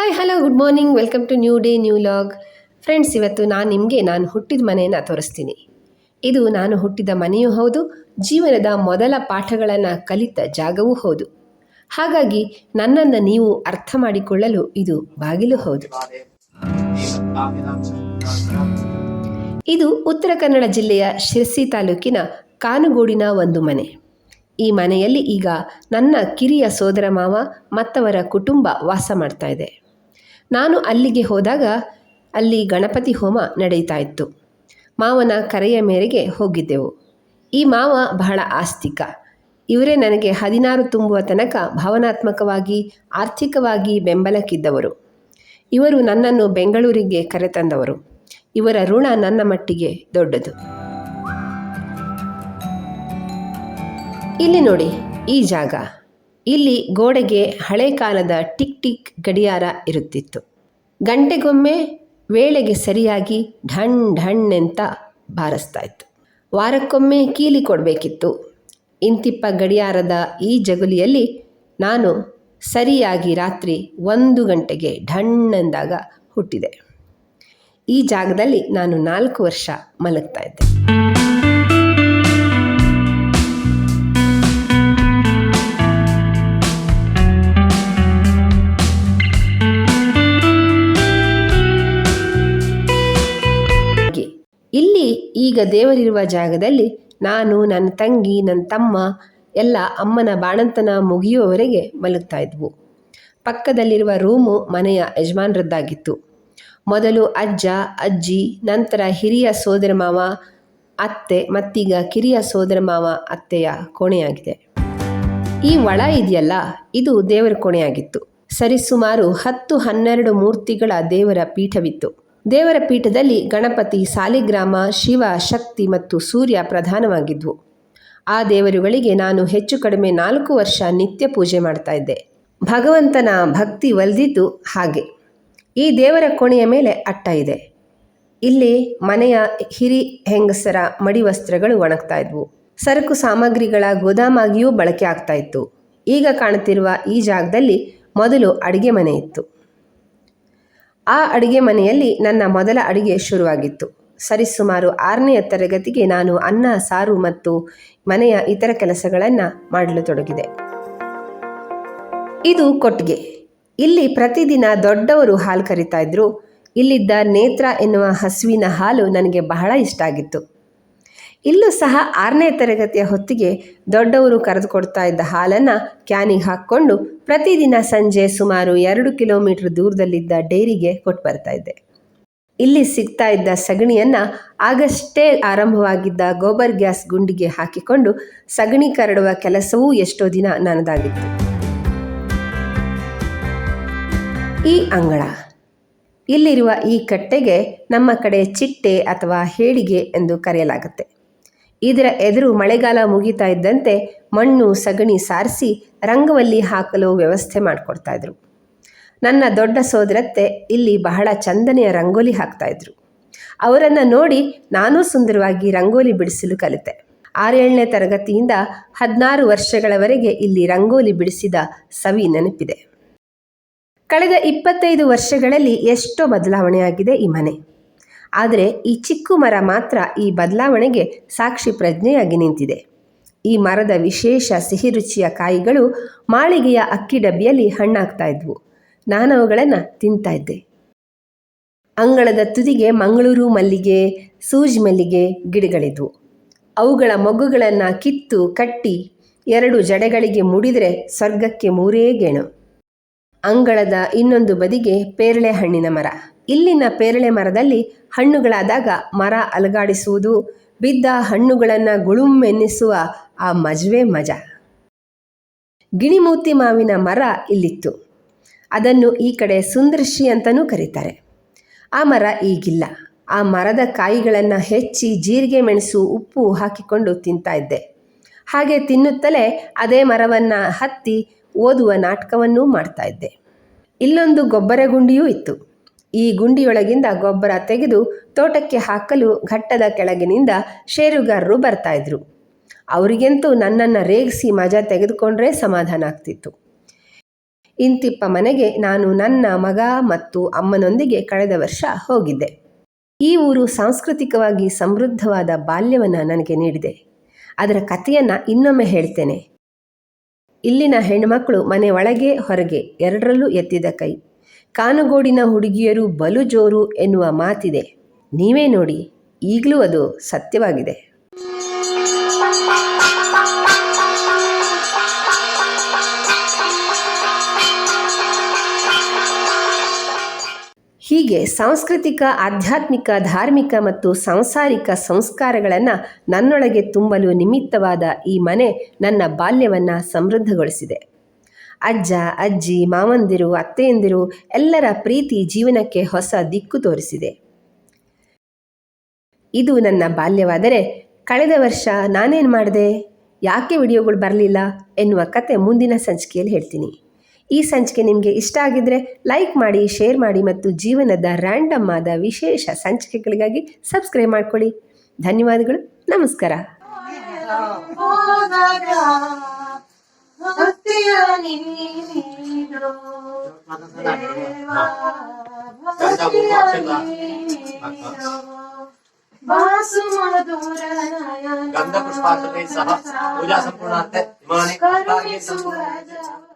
Hi hello good morning welcome to new day new log friends ಇವತ್ತು ನಾನು ನಿಮಗೆ ನಾನು ಹುಟ್ಟಿದ ಮನೆಯನ್ನು ತೋರಿಸ್ತೀನಿ. ಇದು ನಾನು ಹುಟ್ಟಿದ ಮನೆಯೂ ಹೌದು, ಜೀವನದ ಮೊದಲ ಪಾಠಗಳನ್ನು ಕಲಿತ ಜಾಗವೂ ಹೌದು. ಹಾಗಾಗಿ ನನ್ನನ್ನು ನೀವು ಅರ್ಥ ಮಾಡಿಕೊಳ್ಳಲು ಇದು ಬಾಗಿಲು ಹೌದು. ಇದು ಉತ್ತರ ಕನ್ನಡ ಜಿಲ್ಲೆಯ ಶಿರ್ಸಿ ತಾಲೂಕಿನ ಕಾನುಗೋಡಿನ ಒಂದು ಮನೆ. ಈ ಮನೆಯಲ್ಲಿ ಈಗ ನನ್ನ ಕಿರಿಯ ಸೋದರ ಮಾವ ಮತ್ತವರ ಕುಟುಂಬ ವಾಸ ಮಾಡ್ತಾ ಇದೆ. ನಾನು ಅಲ್ಲಿಗೆ ಹೋದಾಗ ಅಲ್ಲಿ ಗಣಪತಿ ಹೋಮ ನಡೆಯುತ್ತಾ ಇತ್ತು ಮಾವನ ಕರೆಯ ಮೇರೆಗೆ ಹೋಗಿದ್ದೆವು. ಈ ಮಾವ ಬಹಳ ಆಸ್ತಿಕ. ಇವರೇ ನನಗೆ ಹದಿನಾರು ತುಂಬುವ ತನಕ ಭಾವನಾತ್ಮಕವಾಗಿ, ಆರ್ಥಿಕವಾಗಿ ಬೆಂಬಲಕ್ಕಿದ್ದವರು. ಇವರು ನನ್ನನ್ನು ಬೆಂಗಳೂರಿಗೆ ಕರೆತಂದವರು. ಇವರ ಋಣ ನನ್ನ ಮಟ್ಟಿಗೆ ದೊಡ್ಡದು. ಇಲ್ಲಿ ನೋಡಿ ಈ ಜಾಗ. ಇಲ್ಲಿ ಗೋಡೆಗೆ ಹಳೆ ಕಾಲದ ಟಿಕ್ ಟಿಕ್ ಗಡಿಯಾರ ಇರುತ್ತಿತ್ತು. ಗಂಟೆಗೊಮ್ಮೆ ವೇಳೆಗೆ ಸರಿಯಾಗಿ ಢಣ್ ಢಣ್ ಅಂತ ಬಾರಿಸ್ತಾ ಇತ್ತು. ವಾರಕ್ಕೊಮ್ಮೆ ಕೀಲಿ ಕೊಡಬೇಕಿತ್ತು. ಇಂತಿಪ್ಪ ಗಡಿಯಾರದ ಈ ಜಗುಲಿಯಲ್ಲಿ ನಾನು ಸರಿಯಾಗಿ ರಾತ್ರಿ ಒಂದು ಗಂಟೆಗೆ ಢಣ್ ಎಂದಾಗ ಹುಟ್ಟಿದೆ. ಈ ಜಾಗದಲ್ಲಿ ನಾನು ನಾಲ್ಕು ವರ್ಷ ಮಲಗ್ತಾ ಇದ್ದೆ. ದೇವರಿರುವ ಜಾಗದಲ್ಲಿ ನಾನು, ನನ್ನ ತಂಗಿ, ನನ್ನ ತಮ್ಮ, ಎಲ್ಲ ಅಮ್ಮನ ಬಾಣಂತನ ಮುಗಿಯುವವರೆಗೆ ಮಲಗ್ತಾ ಇದ್ವು. ಪಕ್ಕದಲ್ಲಿರುವ ರೂಮು ಮನೆಯ ಯಜಮಾನ್ರದ್ದಾಗಿತ್ತು. ಮೊದಲು ಅಜ್ಜ, ಅಜ್ಜಿ, ನಂತರ ಹಿರಿಯ ಸೋದರ ಮಾವ, ಅತ್ತೆ, ಮತ್ತೀಗ ಕಿರಿಯ ಸೋದರ ಮಾವ, ಅತ್ತೆಯ ಕೋಣೆಯಾಗಿದೆ. ಈ ಒಳ ಇದೆಯಲ್ಲ, ಇದು ದೇವರ ಕೋಣೆಯಾಗಿತ್ತು. ಸರಿಸುಮಾರು ಹತ್ತು ಹನ್ನೆರಡು ಮೂರ್ತಿಗಳ ದೇವರ ಪೀಠವಿತ್ತು. ದೇವರ ಪೀಠದಲ್ಲಿ ಗಣಪತಿ, ಸಾಲಿಗ್ರಾಮ, ಶಿವ, ಶಕ್ತಿ ಮತ್ತು ಸೂರ್ಯ ಪ್ರಧಾನವಾಗಿದ್ವು. ಆ ದೇವರುಗಳಿಗೆ ನಾನು ಹೆಚ್ಚು ಕಡಿಮೆ ನಾಲ್ಕು ವರ್ಷ ನಿತ್ಯ ಪೂಜೆ ಮಾಡ್ತಾ ಇದ್ದೆ. ಭಗವಂತನ ಭಕ್ತಿ ಒಲಿದಿದ್ದು ಹಾಗೆ. ಈ ದೇವರ ಕೋಣೆಯ ಮೇಲೆ ಅಟ್ಟ ಇದೆ. ಇಲ್ಲಿ ಮನೆಯ ಹಿರಿ ಹೆಂಗಸರ ಮಡಿ ವಸ್ತ್ರಗಳು ಒಣಗ್ತಾ ಇದ್ವು. ಸರಕು ಸಾಮಗ್ರಿಗಳ ಗೋದಾಮಾಗಿಯೂ ಬಳಕೆ ಆಗ್ತಾ ಇತ್ತು. ಈಗ ಕಾಣುತ್ತಿರುವ ಈ ಜಾಗದಲ್ಲಿ ಮೊದಲು ಅಡಿಗೆ ಮನೆ ಇತ್ತು. ಆ ಅಡಿಗೆ ಮನೆಯಲ್ಲಿ ನನ್ನ ಮೊದಲ ಅಡುಗೆ ಶುರುವಾಗಿತ್ತು. ಸರಿಸುಮಾರು ಆರನೆಯ ತರಗತಿಗೆ ನಾನು ಅನ್ನ, ಸಾರು ಮತ್ತು ಮನೆಯ ಇತರ ಕೆಲಸಗಳನ್ನು ಮಾಡಲು ತೊಡಗಿದೆ. ಇದು ಕೊಟ್ಟಿಗೆ. ಇಲ್ಲಿ ಪ್ರತಿದಿನ ದೊಡ್ಡವರು ಹಾಲು ಕರಿತಾ ಇದ್ರು. ಇಲ್ಲಿದ್ದ ನೇತ್ರ ಎನ್ನುವ ಹಸುವಿನ ಹಾಲು ನನಗೆ ಬಹಳ ಇಷ್ಟ ಆಗಿತ್ತು. ಇಲ್ಲೂ ಸಹ ಆರನೇ ತರಗತಿಯ ಹೊತ್ತಿಗೆ ದೊಡ್ಡವರು ಕರೆದುಕೊಡ್ತಾ ಇದ್ದ ಹಾಲನ್ನು ಕ್ಯಾನಿಗೆ ಹಾಕ್ಕೊಂಡು ಪ್ರತಿದಿನ ಸಂಜೆ ಸುಮಾರು ಎರಡು ಕಿಲೋಮೀಟರ್ ದೂರದಲ್ಲಿದ್ದ ಡೈರಿಗೆ ಕೊಟ್ಟು ಬರ್ತಾ ಇದ್ದೆ. ಇಲ್ಲಿ ಸಿಗ್ತಾ ಇದ್ದ ಸಗಣಿಯನ್ನು ಆಗಷ್ಟೇ ಆರಂಭವಾಗಿದ್ದ ಗೋಬರ್ ಗ್ಯಾಸ್ ಗುಂಡಿಗೆ ಹಾಕಿಕೊಂಡು ಸಗಣಿ ಕರಡುವ ಕೆಲಸವೂ ಎಷ್ಟೋ ದಿನ ನನ್ನದಾಗಿತ್ತು. ಈ ಅಂಗಳ. ಇಲ್ಲಿರುವ ಈ ಕಟ್ಟೆಗೆ ನಮ್ಮ ಕಡೆ ಚಿಟ್ಟೆ ಅಥವಾ ಹೇಳಿಗೆ ಎಂದು ಕರೆಯಲಾಗುತ್ತೆ. ಇದರ ಎದುರು ಮಳೆಗಾಲ ಮುಗಿತಾ ಇದ್ದಂತೆ ಮಣ್ಣು ಸಗಣಿ ಸಾರಿಸಿ ರಂಗವಲ್ಲಿ ಹಾಕಲು ವ್ಯವಸ್ಥೆ ಮಾಡಿಕೊಡ್ತಾ ಇದ್ರು. ನನ್ನ ದೊಡ್ಡ ಸೋದರತ್ತೆ ಇಲ್ಲಿ ಬಹಳ ಚಂದನೆಯ ರಂಗೋಲಿ ಹಾಕ್ತಾಯಿದ್ರು ಅವರನ್ನು ನೋಡಿ ನಾನೂ ಸುಂದರವಾಗಿ ರಂಗೋಲಿ ಬಿಡಿಸಲು ಕಲಿತೆ. ಆರೇಳನೇ ತರಗತಿಯಿಂದ ಹದಿನಾರು ವರ್ಷಗಳವರೆಗೆ ಇಲ್ಲಿ ರಂಗೋಲಿ ಬಿಡಿಸಿದ ಸವಿ ನೆನಪಿದೆ. ಕಳೆದ ಇಪ್ಪತ್ತೈದು ವರ್ಷಗಳಲ್ಲಿ ಎಷ್ಟೋ ಬದಲಾವಣೆಯಾಗಿದೆ ಈ ಮನೆ. ಆದರೆ ಈ ಚಿಕ್ಕು ಮರ ಮಾತ್ರ ಈ ಬದಲಾವಣೆಗೆ ಸಾಕ್ಷಿ ಪ್ರಜ್ಞೆಯಾಗಿ ನಿಂತಿದೆ. ಈ ಮರದ ವಿಶೇಷ ಸಿಹಿ ರುಚಿಯ ಕಾಯಿಗಳು ಮಾಳಿಗೆಯ ಅಕ್ಕಿ ಡಬ್ಬಿಯಲ್ಲಿ ಹಣ್ಣಾಗ್ತಾ ಇದ್ವು. ನಾನು ಅವುಗಳನ್ನು ತಿಂತಾ ಇದ್ದೆ. ಅಂಗಳದ ತುದಿಗೆ ಮಂಗಳೂರು ಮಲ್ಲಿಗೆ, ಸೂಜ್ ಮಲ್ಲಿಗೆ ಗಿಡಗಳಿದ್ವು. ಅವುಗಳ ಮೊಗ್ಗುಗಳನ್ನು ಕಿತ್ತು, ಕಟ್ಟಿ ಎರಡು ಜಡೆಗಳಿಗೆ ಮುಡಿದರೆ ಸ್ವರ್ಗಕ್ಕೆ ಮೂರೇ ಗೇಣು. ಅಂಗಳದ ಇನ್ನೊಂದು ಬದಿಗೆ ಪೇರಳೆ ಹಣ್ಣಿನ ಮರ. ಇಲ್ಲಿನ ಪೇರಳೆ ಮರದಲ್ಲಿ ಹಣ್ಣುಗಳಾದಾಗ ಮರ ಅಲಗಾಡಿಸುವುದು, ಬಿದ್ದ ಹಣ್ಣುಗಳನ್ನು ಗುಳುಮ್ಮೆನ್ನಿಸುವ ಆ ಮಜವೇ ಮಜ. ಗಿಣಿಮೂತಿ ಮಾವಿನ ಮರ ಇಲ್ಲಿತ್ತು. ಅದನ್ನು ಈ ಕಡೆ ಸುಂದರ್ಶಿ ಅಂತಲೂ ಕರೀತಾರೆ. ಆ ಮರ ಈಗಿಲ್ಲ. ಆ ಮರದ ಕಾಯಿಗಳನ್ನು ಹೆಚ್ಚಿ ಜೀರಿಗೆ, ಮೆಣಸು, ಉಪ್ಪು ಹಾಕಿಕೊಂಡು ತಿಂತಾ ಇದ್ದೆ. ಹಾಗೆ ತಿನ್ನುತ್ತಲೇ ಅದೇ ಮರವನ್ನು ಹತ್ತಿ ಓದುವ ನಾಟಕವನ್ನೂ ಮಾಡ್ತಾ ಇದ್ದೆ. ಇಲ್ಲೊಂದು ಗೊಬ್ಬರ ಗುಂಡಿಯೂ ಇತ್ತು. ಈ ಗುಂಡಿಯೊಳಗಿಂದ ಗೊಬ್ಬರ ತೆಗೆದು ತೋಟಕ್ಕೆ ಹಾಕಲು ಘಟ್ಟದ ಕೆಳಗಿನಿಂದ ಷೇರುಗಾರರು ಬರ್ತಾ ಇದ್ರು. ಅವರಿಗಂತೂ ನನ್ನನ್ನು ರೇಗಿಸಿ ಮಜಾ ತೆಗೆದುಕೊಂಡ್ರೆ ಸಮಾಧಾನ ಆಗ್ತಿತ್ತು. ಇಂತಿಪ್ಪ ಮನೆಗೆ ನಾನು ನನ್ನ ಮಗ ಮತ್ತು ಅಮ್ಮನೊಂದಿಗೆ ಕಳೆದ ವರ್ಷ ಹೋಗಿದ್ದೆ. ಈ ಊರು ಸಾಂಸ್ಕೃತಿಕವಾಗಿ ಸಮೃದ್ಧವಾದ ಬಾಲ್ಯವನ್ನು ನನಗೆ ನೀಡಿದೆ. ಅದರ ಕಥೆಯನ್ನು ಇನ್ನೊಮ್ಮೆ ಹೇಳ್ತೇನೆ. ಇಲ್ಲಿನ ಹೆಣ್ಣುಮಕ್ಕಳು ಮನೆ ಒಳಗೆ ಹೊರಗೆ ಎರಡರಲ್ಲೂ ಎತ್ತಿದ ಕೈ. ಕಾನುಗೋಡಿನ ಹುಡುಗಿಯರು ಬಲು ಜೋರು ಎನ್ನುವ ಮಾತಿದೆ. ನೀವೇ ನೋಡಿ, ಈಗಲೂ ಅದು ಸತ್ಯವಾಗಿದೆ. ಹೀಗೆ ಸಾಂಸ್ಕೃತಿಕ, ಆಧ್ಯಾತ್ಮಿಕ, ಧಾರ್ಮಿಕ ಮತ್ತು ಸಾಂಸಾರಿಕ ಸಂಸ್ಕಾರಗಳನ್ನು ನನ್ನೊಳಗೆ ತುಂಬಲು ನಿಮಿತ್ತವಾದ ಈ ಮನೆ ನನ್ನ ಬಾಲ್ಯವನ್ನು ಸಮೃದ್ಧಗೊಳಿಸಿದೆ. ಅಜ್ಜ, ಅಜ್ಜಿ, ಮಾವಂದಿರು, ಅತ್ತೆಯಂದಿರು ಎಲ್ಲರ ಪ್ರೀತಿ ಜೀವನಕ್ಕೆ ಹೊಸ ದಿಕ್ಕು ತೋರಿಸಿದೆ. ಇದು ನನ್ನ ಬಾಲ್ಯವಾದರೆ ಕಳೆದ ವರ್ಷ ನಾನೇನು ಮಾಡಿದೆ? ಯಾಕೆ ವಿಡಿಯೋಗಳು ಬರಲಿಲ್ಲ ಎನ್ನುವ ಕತೆ ಮುಂದಿನ ಸಂಚಿಕೆಯಲ್ಲಿ ಹೇಳ್ತೀನಿ. ಈ ಸಂಚಿಕೆ ನಿಮಗೆ ಇಷ್ಟ ಆಗಿದ್ರೆ ಲೈಕ್ ಮಾಡಿ, ಶೇರ್ ಮಾಡಿ ಮತ್ತು ಜೀವನದ ರ್ಯಾಂಡಮ್ ಆದ ವಿಶೇಷ ಸಂಚಿಕೆಗಳಿಗಾಗಿ ಸಬ್ಸ್ಕ್ರೈಬ್ ಮಾಡ್ಕೊಳ್ಳಿ. ಧನ್ಯವಾದಗಳು. ನಮಸ್ಕಾರ. ಗಂಧ ಸಹ ಪೂಜಾ ಜವ